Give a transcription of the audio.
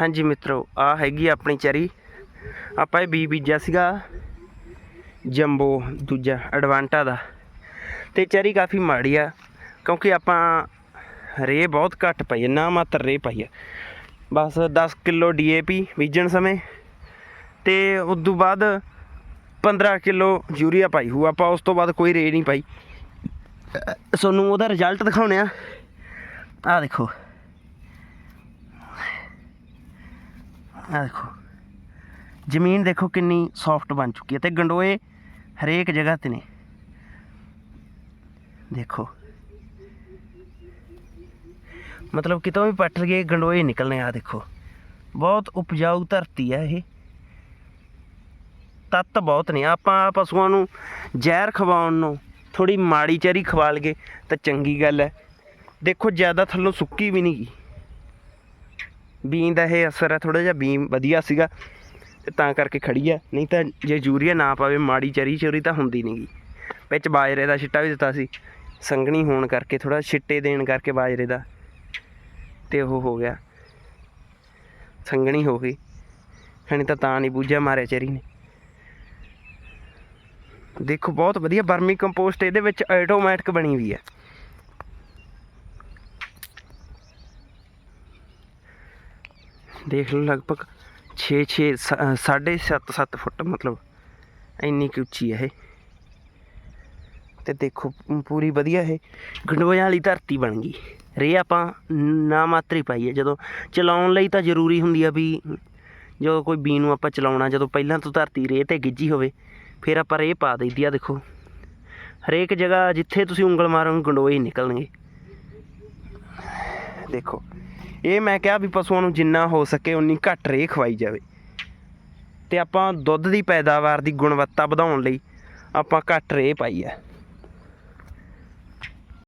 ਹਾਂਜੀ ਮਿੱਤਰੋ ਆ ਹੈਗੀ ਆਪਣੀ ਚੈਰੀ। ਆਪਾਂ ਇਹ ਬੀ ਬੀਜਿਆ ਸੀਗਾ, ਜੰਬੋ ਦੂਜਾ, ਐਡਵਾਂਟਾ ਦਾ। ਤੇ ਚੈਰੀ ਕਾਫੀ ਮਾੜੀ ਆ, ਕਿਉਂਕਿ ਆਪਾਂ ਰੇ ਬਹੁਤ ਘੱਟ ਪਾਈ ਨਾ ਮਾਤਰ ਰੇ ਪਾਈ ਆ। ਬਸ 10 ਕਿਲੋ ਡੀਏਪੀ ਬੀਜਣ ਸਮੇਂ ਤੇ ਉਸ ਤੋਂ ਬਾਅਦ 15 ਕਿਲੋ ਯੂਰੀਆ ਪਾਈ ਹੂ ਆਪਾਂ ਉਸ ਤੋਂ ਬਾਅਦ ਕੋਈ ਰੇ ਨਹੀਂ ਪਾਈ। ਤੁਹਾਨੂੰ ਉਹਦਾ ਰਿਜ਼ਲਟ ਦਿਖਾਉਣੇ ਆ ਆ ਦੇਖੋ। ਆ ਦੇਖੋ। ਜ਼ਮੀਨ ਦੇਖੋ ਕਿੰਨੀ ਸੌਫਟ ਬਣ ਚੁੱਕੀ ਹੈ ਤੇ ਗੰਡੋਏ ਹਰੇਕ ਜਗ੍ਹਾ ਤੇ ਨੇ। ਦੇਖੋ। ਮਤਲਬ ਕਿਤੋਂ ਵੀ ਪੱਟ ਗਏ ਗੰਡੋਏ ਨਿਕਲਣੇ ਆ, ਦੇਖੋ। ਬਹੁਤ ਉਪਜਾਊ ਧਰਤੀ ਹੈ ਇਹ। ਤੱਤ ਬਹੁਤ ਨੇ। ਆਪਾਂ ਪਸ਼ੂਆਂ ਨੂੰ ਜ਼ਹਿਰ ਖਵਾਉਣ ਨੂੰ ਥੋੜੀ ਮਾੜੀ ਚਰੀ ਖਵਾ ਲਗੇ ਤਾਂ ਚੰਗੀ ਗੱਲ ਹੈ। ਦੇਖੋ, ਜ਼ਿਆਦਾ ਥੱਲੋਂ ਸੁੱਕੀ ਵੀ ਨਹੀਂ ਗਈ ਬੀਨ ਦਾ ਇਹ ਅਸਰ ਹੈ ਥੋੜਾ ਜਿਹਾ ਬੀਨ ਵਧੀਆ ਸੀਗਾ ਤੇ ਤਾਂ ਕਰਕੇ ਖੜੀ ਆ। ਨਹੀਂ ਤਾਂ ਜੇ ਯੂਰੀਆ ਨਾ ਪਾਵੇ, ਮਾੜੀ ਚਰੀ ਚੋਰੀ ਤਾਂ ਹੁੰਦੀ ਨਹੀਂਗੀ ਵਿੱਚ ਬਾਜਰੇ ਦਾ ਛਿੱਟਾ ਵੀ ਦਿੱਤਾ ਸੀ। ਸੰਘਣੀ ਹੋਣ ਕਰਕੇ ਥੋੜਾ ਛਿੱਟੇ ਦੇਣ ਕਰਕੇ ਬਾਜਰੇ ਦਾ ਤੇ ਉਹ ਹੋ ਗਿਆ। ਸੰਘਣੀ ਹੋ ਗਈ। ਖਣੀ ਤਾਂ ਤਾਂ ਨਹੀਂ ਬੂਝਿਆ ਮਾਰਿਆ ਚਰੀ ਨੇ। ਦੇਖੋ, ਬਹੁਤ ਵਧੀਆ ਬਰਮੀ ਕੰਪੋਸਟ ਇਹਦੇ ਵਿੱਚ ਆਟੋਮੈਟਿਕ ਬਣੀ ਹੋਈ ਹੈ ਦੇਖ ਲਓ ਲਗਭਗ 6 6 ਸਾਢੇ 7 7 ਫੁੱਟ ਮਤਲਬ ਇੰਨੀ ਕੁ ਉੱਚੀ ਹੈ ਇਹ। ਤੇ ਦੇਖੋ ਪੂਰੀ ਵਧੀਆ ਇਹ। ਗੰਡੋਇਆਂ ਵਾਲੀ ਧਰਤੀ ਬਣ ਗਈ। ਰੇ ਆਪਾਂ ਨਾ ਮਾਤਰੀ ਪਾਈ ਹੈ ਜਦੋਂ ਚਲਾਉਣ ਲਈ ਤਾਂ ਜ਼ਰੂਰੀ ਹੁੰਦੀ ਆ ਵੀ ਜਦੋਂ ਕੋਈ ਬੀ ਨੂੰ ਆਪਾਂ ਚਲਾਉਣਾ, ਜਦੋਂ ਪਹਿਲਾਂ ਤੋਂ ਧਰਤੀ ਰੇ ਤੇ ਗਿੱਜੀ ਹੋਵੇ, ਫਿਰ ਆਪਾਂ ਰੇ ਪਾ ਦਈਦੀ ਆ, ਦੇਖੋ। ਹਰੇਕ ਜਗ੍ਹਾ ਜਿੱਥੇ ਤੁਸੀਂ ਉਂਗਲ ਮਾਰੋਗੇ, ਗੰਡੋਏ ਹੀ ਨਿਕਲਣਗੇ। ਦੇਖੋ ਇਹ ਮੈਂ ਕਿਹਾ ਵੀ ਪਸ਼ੂਆਂ ਨੂੰ ਜਿੰਨਾ ਹੋ ਸਕੇ ਉਨੀ ਘੱਟ ਰੇਹ ਖਵਾਈ ਜਾਵੇ। ਤੇ ਆਪਾਂ ਦੁੱਧ ਦੀ ਪੈਦਾਵਾਰ ਦੀ ਗੁਣਵੱਤਾ ਵਧਾਉਣ ਲਈ ਆਪਾਂ ਘੱਟ ਰੇਹ ਪਾਈ ਹੈ।